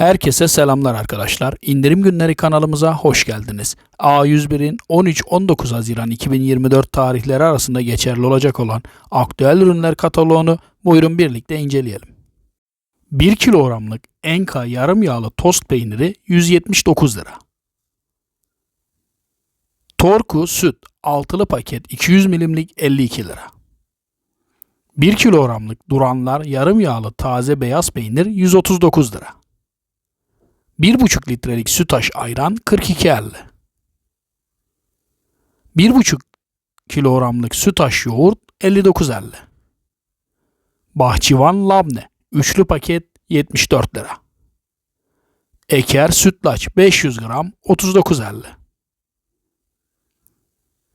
Herkese selamlar arkadaşlar. İndirim günleri kanalımıza hoş geldiniz. A101'in 13-19 Haziran 2024 tarihleri arasında geçerli olacak olan aktüel ürünler kataloğunu buyurun birlikte inceleyelim. 1 kilogramlık Enka yarım yağlı tost peyniri 179 lira. Torku süt altılı paket 200 milimlik 52 lira. 1 kilogramlık Duranlar yarım yağlı taze beyaz peynir 139 lira. 1,5 litrelik sütaş ayran 42.50. 1,5 kilogramlık sütaş yoğurt 59.50. Bahçıvan labne üçlü paket 74 lira. Eker sütlaç 500 gram 39.50.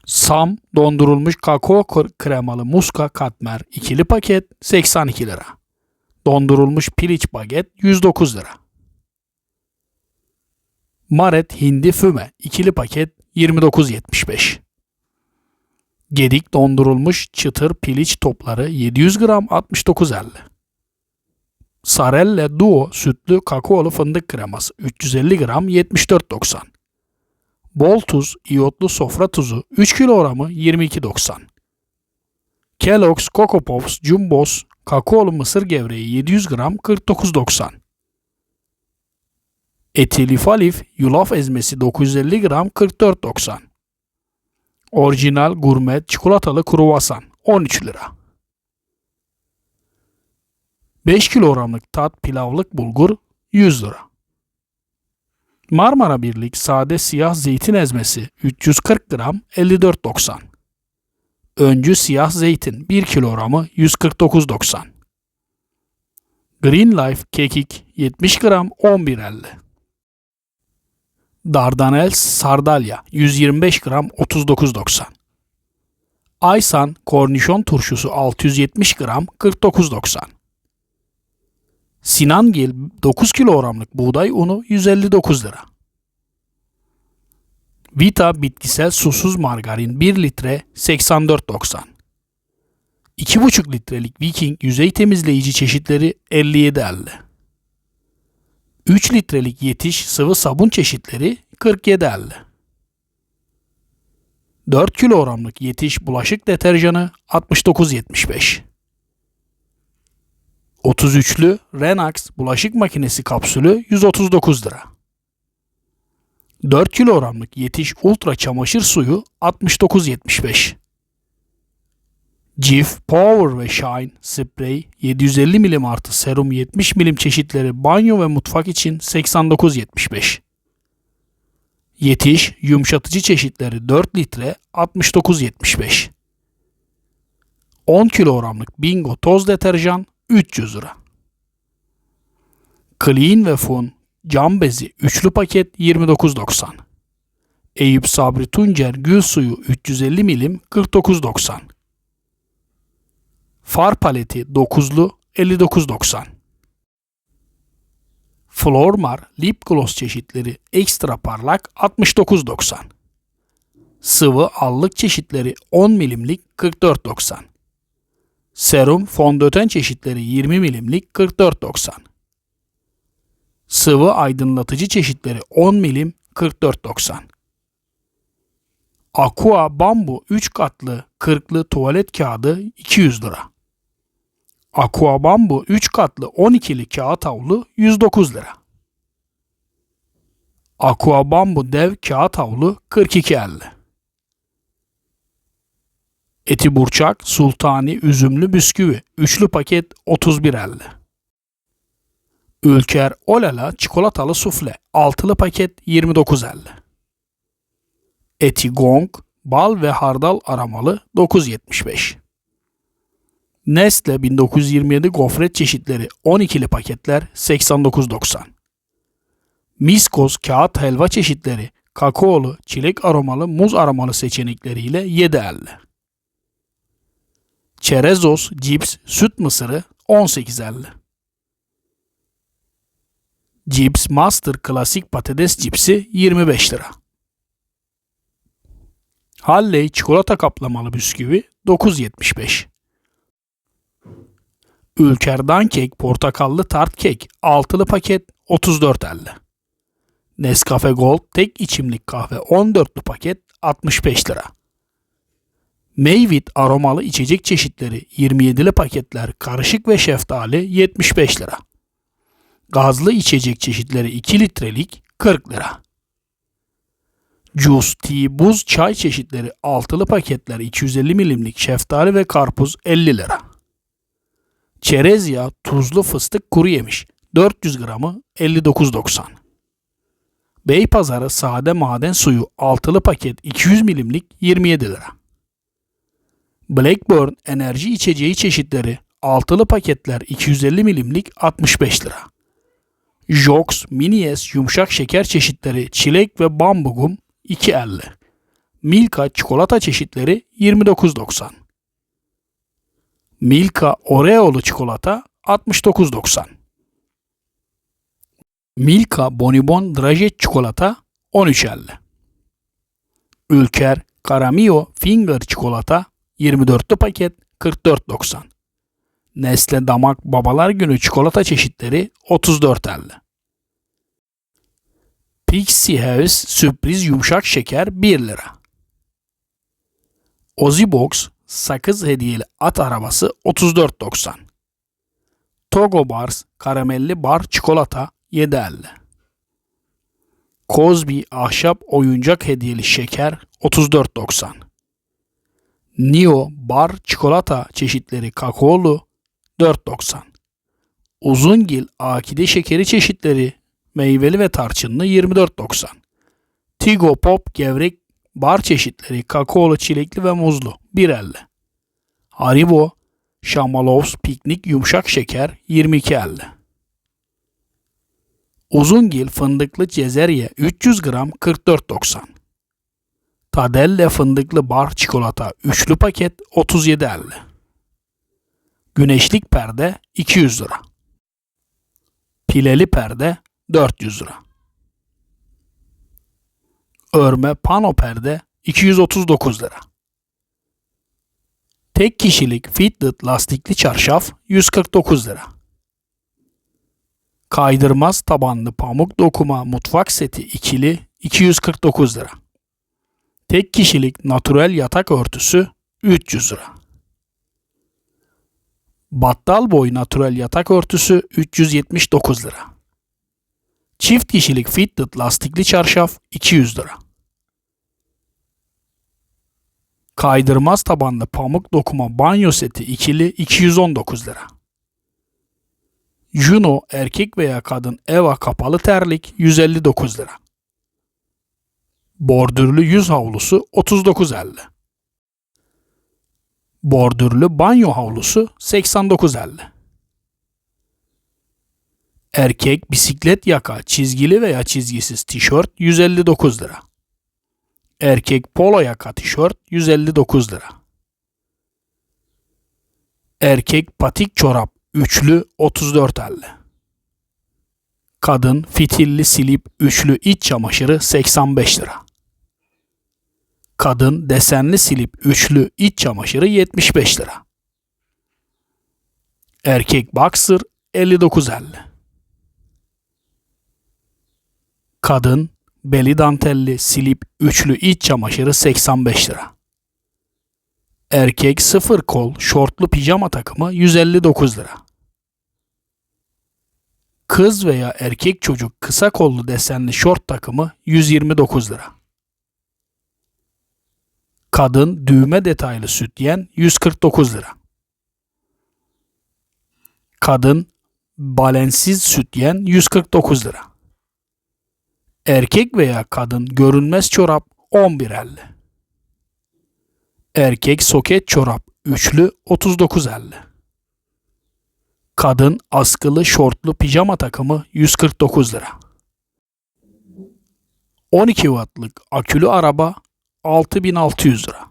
Sam dondurulmuş kakao kremalı muska katmer ikili paket 82 lira. Dondurulmuş piliç baget 109 lira. Maret hindi füme ikili paket 29.75. Gedik dondurulmuş çıtır piliç topları 700 gram 69.50. Sarelle Duo sütlü kakaolu fındık kreması 350 gram 74.90. Bol tuz, iyotlu sofra tuzu 3 kilogramı 22.90. Kellogg's Coco Pops Jumbos kakaolu mısır gevreği 700 gram 49.90. Etilif alif yulaf ezmesi 950 gram 44.90. Orijinal gurmet çikolatalı kruvasan 13 lira. 5 kilogramlık tat pilavlık bulgur 100 lira. Marmara Birlik sade siyah zeytin ezmesi 340 gram 54.90. Öncü siyah zeytin 1 kilogramı 149.90. Green Life kekik 70 gram 11.50. Dardanels sardalya 125 gram 39.90. Aysan kornişon turşusu 670 gram 49.90. Sinangil 9 kilogramlık buğday unu 159 lira. Vita bitkisel susuz margarin 1 litre 84.90. 2,5 litrelik Viking yüzey temizleyici çeşitleri 57.50. 3 litrelik yetiş sıvı sabun çeşitleri 47.50. 4 kilogramlık yetiş bulaşık deterjanı 69.75. 33'lü Renax bulaşık makinesi kapsülü 139 lira. 4 kilogramlık yetiş ultra çamaşır suyu 69.75. Cif, Power ve Shine sprey 750 milim artı serum 70 milim çeşitleri banyo ve mutfak için 89.75. Yetiş yumuşatıcı çeşitleri 4 litre 69.75. 10 kilogramlık Bingo toz deterjan 300 lira. Clean ve Fun cam bezi üçlü paket 29.90. Eyüp Sabri Tuncer gül suyu 350 milim 49.90. Far paleti 9'lu 59.90. Flormar lip gloss çeşitleri ekstra parlak 69.90. Sıvı allık çeşitleri 10 milimlik 44.90. Serum fondöten çeşitleri 20 milimlik 44.90. Sıvı aydınlatıcı çeşitleri 10 milim 44.90. Aqua bambu 3 katlı 40'lı tuvalet kağıdı 200 lira. Aqua bambu 3 katlı 12'li kağıt havlu 109 lira. Aqua bambu dev kağıt havlu 42.50. Eti burçak, sultani, üzümlü bisküvi. Üçlü paket 31.50. Ülker Olala çikolatalı sufle. Altılı paket 29.50. Eti gong, bal ve hardal aramalı 9.75. Nestle 1927 gofret çeşitleri 12'li paketler 89.90. Miskos kağıt helva çeşitleri kakaolu, çilek aromalı, muz aromalı seçenekleriyle 7.50. Çerezos cips süt mısırı 18.50. Cips Master klasik patates cipsi 25 lira. Halley çikolata kaplamalı bisküvi 9.75. Ülker Dankek portakallı tart kek altılı paket 34.50. Nescafe Gold tek içimlik kahve 14'lü paket 65 lira. Meyvit aromalı içecek çeşitleri 27'li paketler karışık ve şeftali 75 lira. Gazlı içecek çeşitleri 2 litrelik 40 lira. Juice, tea, buz, çay çeşitleri altılı paketler 250 milimlik şeftali ve karpuz 50 lira. Çerez yağı, tuzlu fıstık kuru yemiş 400 gramı 59.90. Beypazarı sade maden suyu altılı paket 200 milimlik 27 lira. Blackburn enerji içeceği çeşitleri altılı paketler 250 milimlik 65 lira. Jox Minies yumuşak şeker çeşitleri çilek ve bambugum 2.50. Milka çikolata çeşitleri 29.90. Milka Oreo'lu çikolata 69.90. Milka Bonibon Drajet çikolata 13.50. Ülker Caramio Finger çikolata 24'lü paket 44.90. Nesle Damak Babalar Günü çikolata çeşitleri 34.50. Pixie House sürpriz yumuşak şeker 1 lira. Ozzy Box sakız hediyeli at arabası 34.90. Togo Bars karamelli bar çikolata 7.50. Cosby ahşap oyuncak hediyeli şeker 34.90. Nio bar çikolata çeşitleri kakaolu 4.90. Uzungil akide şekeri çeşitleri meyveli ve tarçınlı 24.90. Tigo Pop gevrek bar çeşitleri kakaolu, çilekli ve muzlu 1.50. Haribo Şamalovs piknik yumuşak şeker 22.50. Uzungil fındıklı cezerye 300 gram 44.90. Tadelle fındıklı bar çikolata üçlü paket 37.50. Güneşlik perde 200 lira. Pileli perde 400 lira. Örme pano perde 239 lira. Tek kişilik fitted lastikli çarşaf 149 lira. Kaydırmaz tabanlı pamuk dokuma mutfak seti ikili 249 lira. Tek kişilik natürel yatak örtüsü 300 lira. Battal boy natürel yatak örtüsü 379 lira. Çift kişilik fitted lastikli çarşaf 200 lira. Kaydırmaz tabanlı pamuk dokuma banyo seti ikili 219 lira. Juno erkek veya kadın eva kapalı terlik 159 lira. Bordürlü yüz havlusu 39.50. Bordürlü banyo havlusu 89.50. Erkek bisiklet yaka çizgili veya çizgisiz tişört 159 lira. Erkek polo yaka tişört 159 lira. Erkek patik çorap üçlü 34.50. Kadın fitilli silip üçlü iç çamaşırı 85 lira. Kadın desenli silip üçlü iç çamaşırı 75 lira. Erkek boxer 59.50. Kadın beli dantelli silip üçlü iç çamaşırı 85 lira. Erkek sıfır kol şortlu pijama takımı 159 lira. Kız veya erkek çocuk kısa kollu desenli şort takımı 129 lira. Kadın düğme detaylı sütyen 149 lira. Kadın balensiz sütyen 149 lira. Erkek veya kadın görünmez çorap 11.50. Erkek soket çorap üçlü 39.50. Kadın askılı şortlu pijama takımı 149 lira. 12 wattlık akülü araba 6600 lira.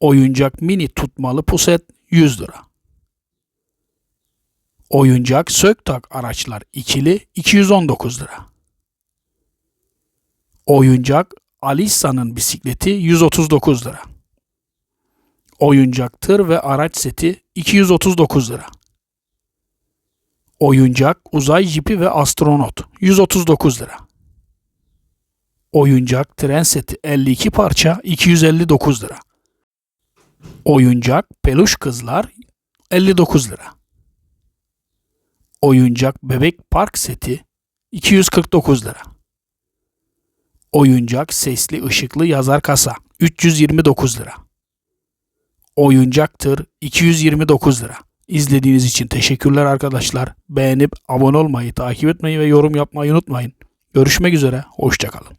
Oyuncak mini tutmalı puset 100 lira. Oyuncak sök tak araçlar ikili 219 lira. Oyuncak Alissa'nın bisikleti 139 lira. Oyuncak tır ve araç seti 239 lira. Oyuncak, uzay jipi ve astronot 139 lira. Oyuncak, tren seti 52 parça 259 lira. Oyuncak, peluş kızlar 59 lira. Oyuncak, bebek park seti 249 lira. Oyuncak, sesli ışıklı yazar kasa 329 lira. Oyuncak tır 229 lira. İzlediğiniz için teşekkürler arkadaşlar. Beğenip abone olmayı, takip etmeyi ve yorum yapmayı unutmayın. Görüşmek üzere, hoşçakalın.